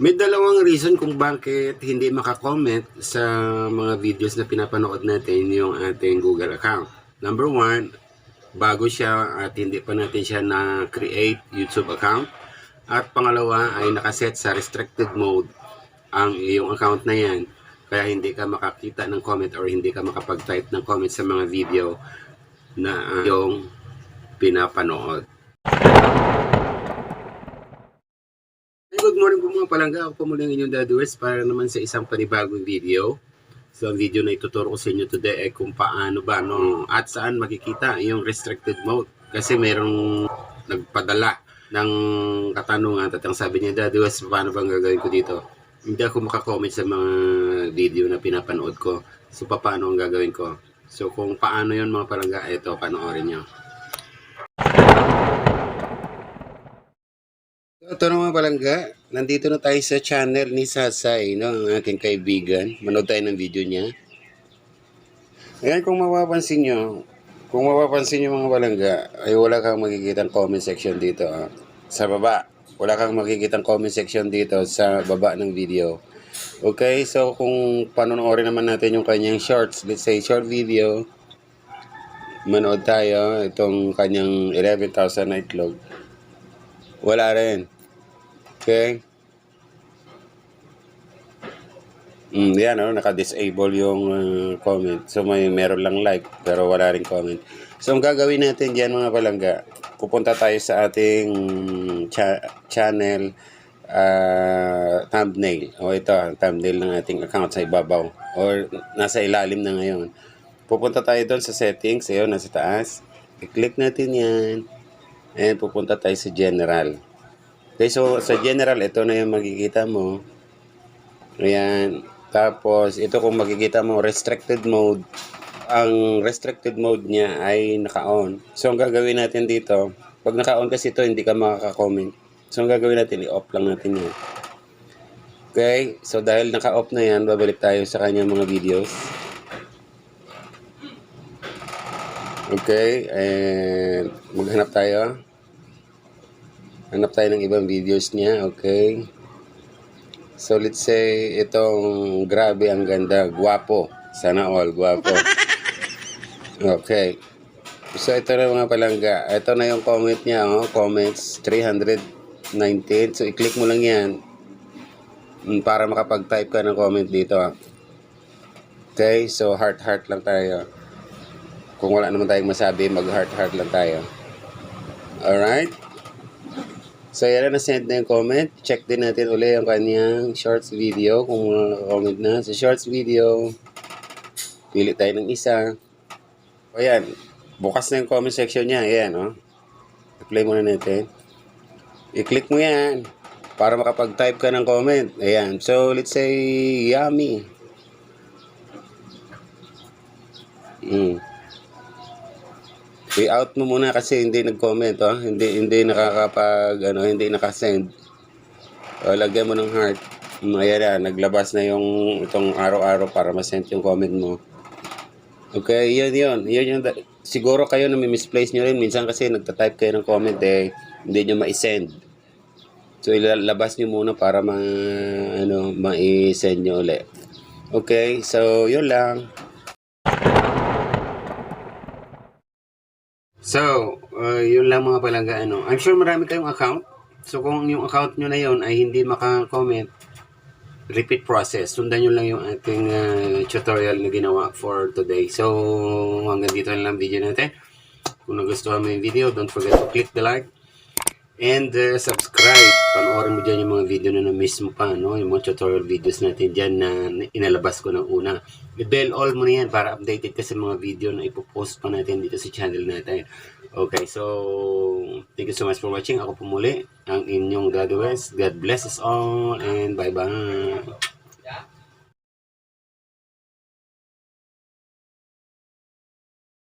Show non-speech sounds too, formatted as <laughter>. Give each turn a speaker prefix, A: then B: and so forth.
A: May dalawang reason kung bakit hindi makakomment sa mga videos na pinapanood natin yung ating Google account. Number one, bago siya at hindi pa natin siya na-create YouTube account. At pangalawa ay nakaset sa restricted mode ang iyong account na yan. Kaya hindi ka makakita ng comment or hindi ka makapag-type ng comment sa mga video na iyong pinapanood. Mga palangga. Ako po muli ang inyong Daddy West para naman sa isang panibagong video. So ang video na ituturo ko sa inyo today ay kung paano ba no, at saan makikita yung restricted mode. Kasi merong nagpadala ng katanungan at ang sabi niya, Daddy West, paano bang gagawin ko dito? Hindi ako makakomment sa mga video na pinapanood ko. So paano ang gagawin ko? So kung paano yon mga palangga, ito panoorin nyo. Ito na mga palangga, nandito na tayo sa channel ni Sasay, no, ang aking kaibigan. Manood tayo ng video niya. Ayan, kung mapapansin nyo, kung mapapansin nyo mga palangga, ay wala kang makikita comment section dito. ah. Sa baba, wala kang makikita comment section dito sa baba ng video. Okay, so kung panonoorin naman natin yung kanyang shorts, let's say short video, manood tayo itong kanyang 11,000 na itlog. Wala rin. Okay? Mm, yan, oh, naka-disable yung uh, comment. So, may meron lang like, pero wala rin comment. So, ang gagawin natin dyan, mga palangga, pupunta tayo sa ating cha- channel uh, thumbnail. O ito, ang thumbnail ng ating account sa ibabaw. Or nasa ilalim na ngayon. Pupunta tayo doon sa settings. Ayun, nasa taas. I-click natin yan. And pupunta tayo sa general. Okay, so sa general, ito na yung makikita mo. Ayan. Tapos, ito kung makikita mo, restricted mode. Ang restricted mode niya ay naka-on. So, ang gagawin natin dito, pag naka-on kasi ito, hindi ka makaka-comment. So, ang gagawin natin, i-off lang natin yan. Okay, so dahil naka-off na yan, babalik tayo sa kanyang mga videos. Okay, and maghanap tayo. Hanap tayo ng ibang videos niya, okay. So let's say itong grabe ang ganda, guwapo. Sana all, guwapo. <laughs> Okay. So ito na mga palangga. Ito na yung comment niya, oh. Comments 319. So i-click mo lang yan mm, para makapag-type ka ng comment dito. ah. Okay, so heart heart lang tayo. Kung wala naman tayong masabi, mag-heart heart lang tayo. Alright? So, yan na na-send na yung comment. Check din natin uli yung kanyang shorts video kung comment na. Sa shorts video, pili tayo ng isa. O yan, bukas na yung comment section niya. Ayan, oh. I-play muna natin. I-click mo yan para makapag-type ka ng comment. Ayan. So, let's say, yummy. Mm. I-out mo muna kasi hindi nag-comment, oh. Hindi hindi nakakapag ano, hindi nakasend. O, lagyan mo ng heart. Ayan na, naglabas na yung itong araw-araw para ma-send yung comment mo. Okay, yun yun. Yun yung siguro kayo na misplace nyo rin. Minsan kasi nagta-type kayo ng comment eh, hindi nyo ma-send. So, ilalabas nyo muna para ma, ano, ma-send nyo ulit. Okay, so yun lang. So, uh, yun lang mga palangga, ano. I'm sure marami kayong account. So, kung yung account nyo na yun ay hindi maka-comment, repeat process. Sundan nyo lang yung ating uh, tutorial na ginawa for today. So, hanggang dito na lang video natin. Kung nagustuhan mo yung video, don't forget to click the like and uh, subscribe. Panoorin mo dyan yung mga video na na-miss mo pa, no? Yung mga tutorial videos natin dyan na inalabas ko ng una. I-bell all mo na yan para updated ka sa mga video na ipopost pa natin dito sa channel natin. Okay, so thank you so much for watching. Ako po muli, ang inyong God West. God bless us all and bye-bye.